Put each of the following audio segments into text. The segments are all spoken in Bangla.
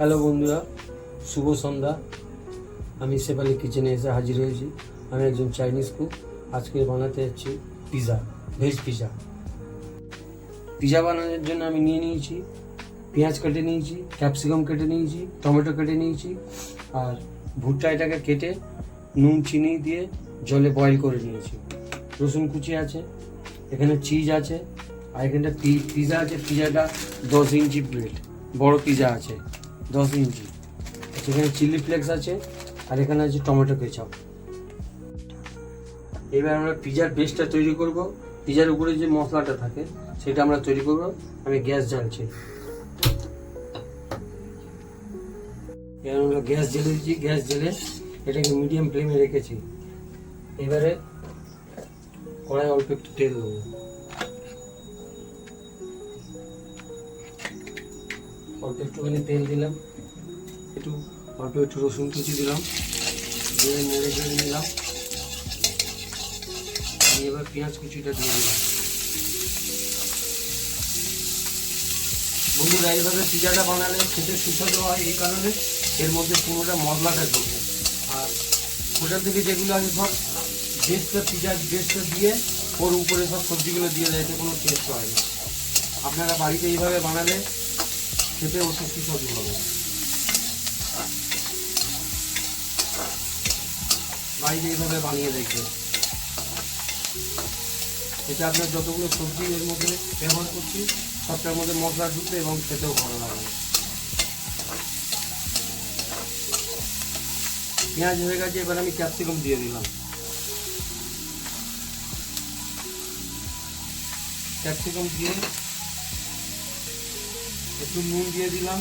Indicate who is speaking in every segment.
Speaker 1: হ্যালো বন্ধুরা, শুভ সন্ধ্যা। আমি শেফালি কিচেনে এসে হাজির হয়েছি। আমি একজন চাইনিজ কুক আজকে বানাতে যাচ্ছি পিৎজা ভেজ পিৎজা পিৎজা বানানোর জন্য আমি নিয়ে নিয়েছি, পেঁয়াজ কেটে নিয়েছি ক্যাপসিকাম কেটে নিয়েছি, টমেটো কেটে নিয়েছি, আর ভুট্টা এটাকে কেটে নুন, চিনি দিয়ে জলে বয়েল করে নিয়েছি। রসুন কুচি আছে, এখানে চিজ আছে, আর এখানটা পিৎজা আছে পিৎজাটা দশ ইঞ্চি প্লেট বড় পিৎজা আছে। দশ ইঞ্চি। সেখানে চিলি ফ্লেক্স আছে, আর এখানে আছে টমেটো কেচাপ। এবার আমরা পিজার বেসটা তৈরি করব। পিজার উপরে যে মশলাটা থাকে, সেটা আমরা তৈরি করব। আমি গ্যাস জ্বালছি। এবার আমরা গ্যাস জ্বেলে দিচ্ছি। গ্যাস জ্বেলে এটাকে মিডিয়াম ফ্লেমে রেখেছি। এবারে কড়াই অল্প একটু তেল দেবো। অল্প একটুখানি তেল দিলাম, একটু অল্প একটু রসুন কুচি দিলাম, দিয়ে নেড়ে চেড়ে নিলাম আমি এবার পেঁয়াজ কুচিটা দিয়ে দিলাম। বন্ধুরা, এইভাবে পিজাটা বানালে খেতে সুস্বাদু হয়, এই কারণে এর মধ্যে পুরোটা মশলাটা ঢোকে আর ওটার থেকে যেগুলো আছে সব বেস্টটা পিজার বেস্টটা দিয়ে ওর উপরে সব সবজিগুলো দিয়ে দেয় কোনো টেস্ট হয় না। আপনারা বাড়িতে এইভাবে বানালে খেতে অতি সুস্বাদু হবে বাড়িতে এইভাবে বানিয়ে দেখবেন এটা আপনার যতগুলো সবজি এর মধ্যে ব্যবহার করছি, সবটার মধ্যে মশলা ঢুকবে এবং খেতেও ভালো লাগবে। পেঁয়াজ হয়ে গেছে, এবার আমি ক্যাপসিকাম দিয়ে দিলাম। ক্যাপসিকাম দিয়ে একটু নুন দিয়ে দিলাম।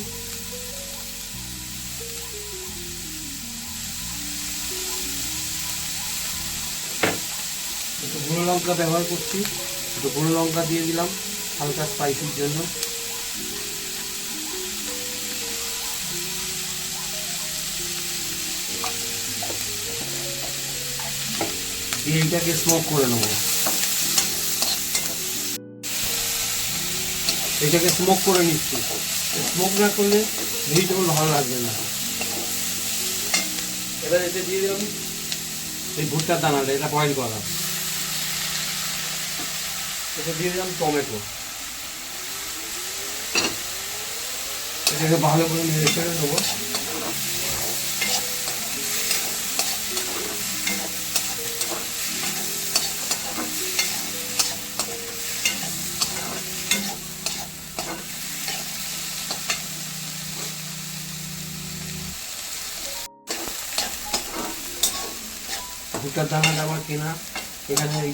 Speaker 1: একটু গুঁড়ো লঙ্কা ব্যবহার করছি। একটু গুঁড়ো লঙ্কা দিয়ে দিলাম হালকা স্পাইসির জন্য। এটাকে স্মোক করে নেব। এটাকে স্মোক করে নিচ্ছি। স্মোক না করলে ভেজিটেবল ভালো লাগবে না। এবার এতে দিয়ে দিলাম এই ভুট্টার দানাটা এটা বয়েল করা। এটা দিয়ে দিলাম টমেটো। এটাকে ভালো করে নেড়ে চেড়ে নেব। ভুট্টার দানাটা আমার কেনা, এখানে এই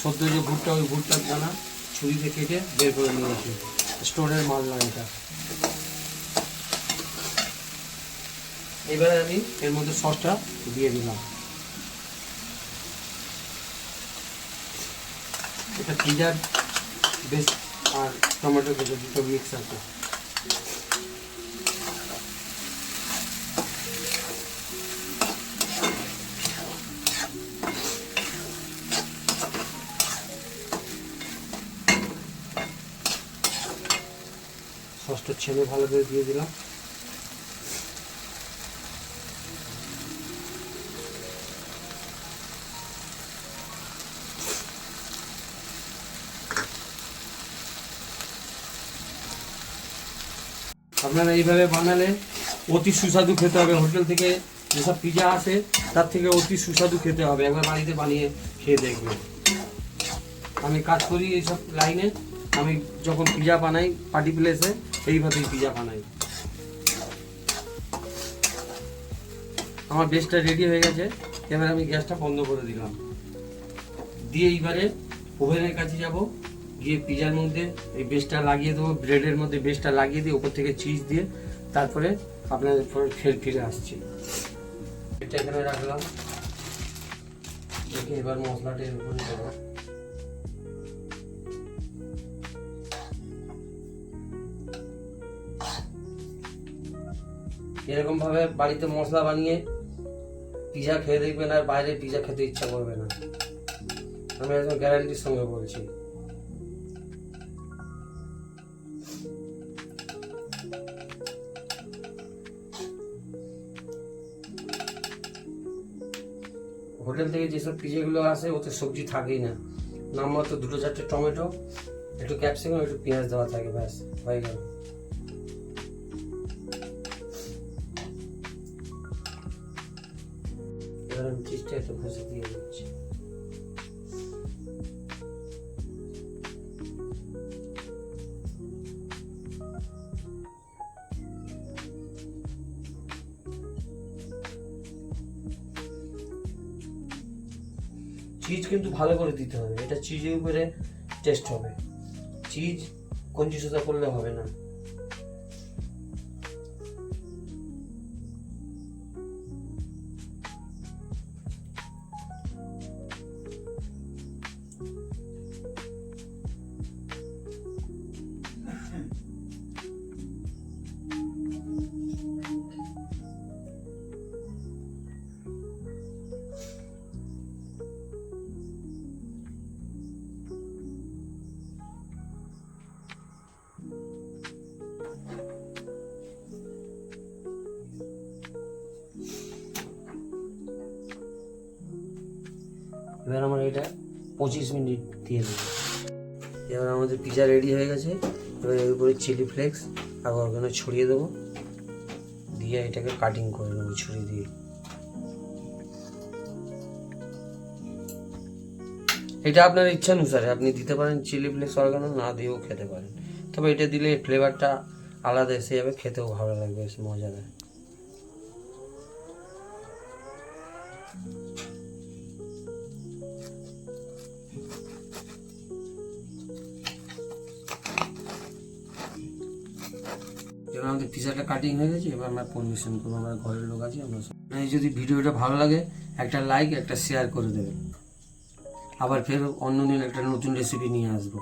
Speaker 1: সদ্য যে ভুট্টা, ওই ভুট্টার দানা ছুরিতে কেটে বের করে নিয়েছি স্টোরের মাল না এটা। এবারে আমি এর মধ্যে সসটা দিয়ে দিলাম। এটা পিজার বেশ আর টমেটো কেটে দুটো মিক্স আছে। সসটা ছেলে ভালো করে দিয়ে দিলাম। আপনারা এইভাবে বানালে অতি সুস্বাদু খেতে হবে। হোটেল থেকে যেসব পিজা আসে, তার থেকে অতি সুস্বাদু খেতে হবে। একবার বাড়িতে বানিয়ে খেয়ে দেখবেন। আমি কাজ করি এইসব লাইনে। আমি যখন পিজা বানাই, পার্টি প্লেসে এইভাবেই পিজা বানাই। আমার বেসটা রেডি হয়ে গেছে, এবার আমি গ্যাসটা বন্ধ করে দিলাম। দিয়ে এইবারে ওভেনের কাছে যাব, গিয়ে পিজার মধ্যে এই বেসটা লাগিয়ে দেবো, ব্রেডের মধ্যে বেসটা লাগিয়ে দিয়ে উপর থেকে চিজ দিয়ে তারপরে আপনাদের ফের ফিরে আসছি। এটা এখানে রাখলাম। দেখে এবার মশলাটা এর উপরে দেবো। এরকমভাবে বাড়িতে মশলা বানিয়ে পিজা খেয়ে দেখবেন আর বাইরে পিজা খেতে ইচ্ছা করবে না। আমি একদম গ্যারান্টির সঙ্গে বলছি। হোটেল থেকে যেসব পিজাগুলো আসে, ওতে সবজি থাকেই না। নামমাত্র দুটো চারটে টমেটো, একটু ক্যাপসিকাম, একটু পেঁয়াজ দেওয়া থাকে, ব্যাস, হয়ে গেল। আমি চিজটা একটু ঘষে দিয়ে দিচ্ছি। চিজ কিন্তু ভালো করে দিতে হবে। এটা চিজের উপরে টেস্ট হবে। চিজ কঞ্জুসতা করলে হবে না। এবার আমার এটা পঁচিশ মিনিট দিয়ে দেবো। এবার আমাদের পিজা রেডি হয়ে গেছে। এবার এর উপরে চিলি ফ্লেক্স আর ওখানে ছড়িয়ে দেবো। দিয়ে এটাকে কাটিং করে নেব ছুরি দিয়ে। এটা আপনার ইচ্ছা অনুসারে আপনি দিতে পারেন চিলি ফ্লেক্স অর্গানো না দিয়েও খেতে পারেন। তবে এটা দিলে ফ্লেভারটা আলাদা এসে যাবে, খেতেও ভালো লাগবে, বেশ মজাদার এবার আমাদের পিজাটা কাটিং হয়ে গেছে, এবার আমরা পরিবেশন করব, আমার ঘরের লোক আছে, আমরা যদি ভিডিওটা ভালো লাগে, একটা লাইক একটা শেয়ার করে দেবেন। আবার ফের অন্য দিন একটা নতুন রেসিপি নিয়ে আসব।